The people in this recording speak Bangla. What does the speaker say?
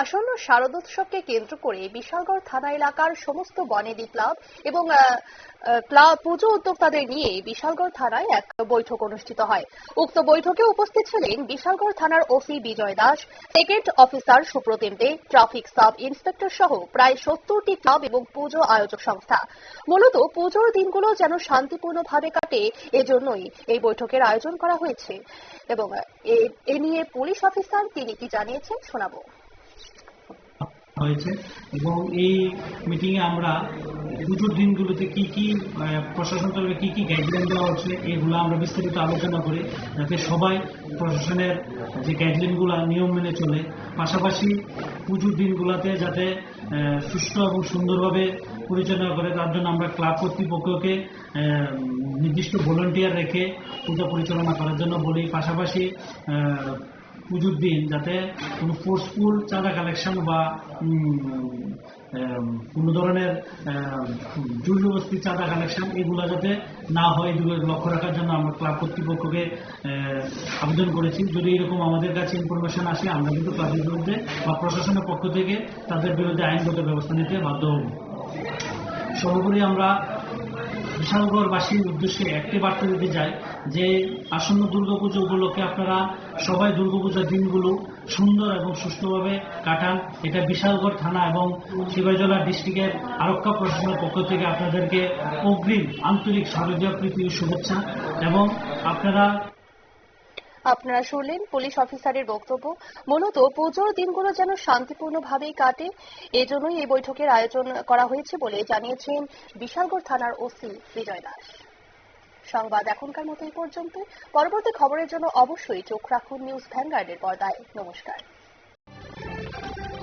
আসন্ন শারদোৎসবকে কেন্দ্র করে বিশালগড় থানা এলাকার সমস্ত বনেদি ক্লাব এবং ক্লাব পুজো উদ্যোক্তাদের নিয়ে বিশালগড় থানায় এক বৈঠক অনুষ্ঠিত হয়। উক্ত বৈঠকে উপস্থিত ছিলেন বিশালগড় থানার OC Bijoy Das, second officer Supratim De traffic sub inspector সহ প্রায় সত্তরটি ক্লাব এবং পুজো আয়োজক সংস্থা। মূলত পুজোর দিনগুলো যেন শান্তিপূর্ণভাবে কাটে, এজন্যই এই বৈঠকের আয়োজন করা হয়েছে। এবং এ নিয়ে পুলিশ অফিসার তিনি কি জানিয়েছেন শোনাবো। হয়েছে। এবং এই মিটিংয়ে আমরা পুজোর দিনগুলোতে কি কি প্রশাসন তরফে কি কি গাইডলাইন দেওয়া হচ্ছে, এগুলো আমরা বিস্তারিত আলোচনা করি যাতে সবাই প্রশাসনের যে গাইডলাইনগুলো নিয়ম মেনে চলে। পাশাপাশি পুজোর দিনগুলোতে যাতে সুষ্ঠু এবং সুন্দরভাবে পরিচালনা করে, তার জন্য আমরা ক্লাব কর্তৃপক্ষকে নির্দিষ্ট ভলেন্টিয়ার রেখে পূজা পরিচালনা করার জন্য বলি। পাশাপাশি পুজোর দিন যাতে কোনো ফোর্সফুল চাঁদা কালেকশন বা কোনো ধরনের জোর জবরদস্তি চাঁদা কালেকশন এগুলো যাতে না হয় এদিকে লক্ষ্য রাখার জন্য আমরা ক্লাব কর্তৃপক্ষকে আবেদন করেছি। যদি এরকম আমাদের কাছে ইনফরমেশন আসে, আমরা কিন্তু ক্লাবের বিরুদ্ধে বা প্রশাসনের পক্ষ থেকে তাদের বিরুদ্ধে আইনগত ব্যবস্থা নিতে বাধ্য হব। সর্বোপরি আমরা বিশালগড়বাসীর উদ্দেশ্যে একটি বার্তা দিতে চাই যে আসন্ন দুর্গাপুজো উপলক্ষে আপনারা সবাই দুর্গাপূজার দিনগুলো সুন্দর এবং সুষ্ঠুভাবে কাটান। এটা বিশালগড় থানা এবং শিবাজলা ডিস্ট্রিক্টের আরক্ষা প্রশাসনের পক্ষ থেকে আপনাদেরকে অগ্রিম আন্তরিক শারদীয় প্রীতি শুভেচ্ছা এবং আপনারা আপনারা শুনলেন পুলিশ অফিসারের বক্তব্য। মূলত পুজোর দিনগুলো যেন শান্তিপূর্ণভাবেই কাটে, এজন্যই এই বৈঠকের আয়োজন করা হয়েছে বলে জানিয়েছেন বিশালগড় থানার ওসি বিজয় দাস। সংবাদ এখনকার মতো এই পর্যন্ত। পরবর্তী খবরের জন্য অবশ্যই চোখ রাখুন নিউজ ভ্যানগার্ডের পর্দায়। নমস্কার।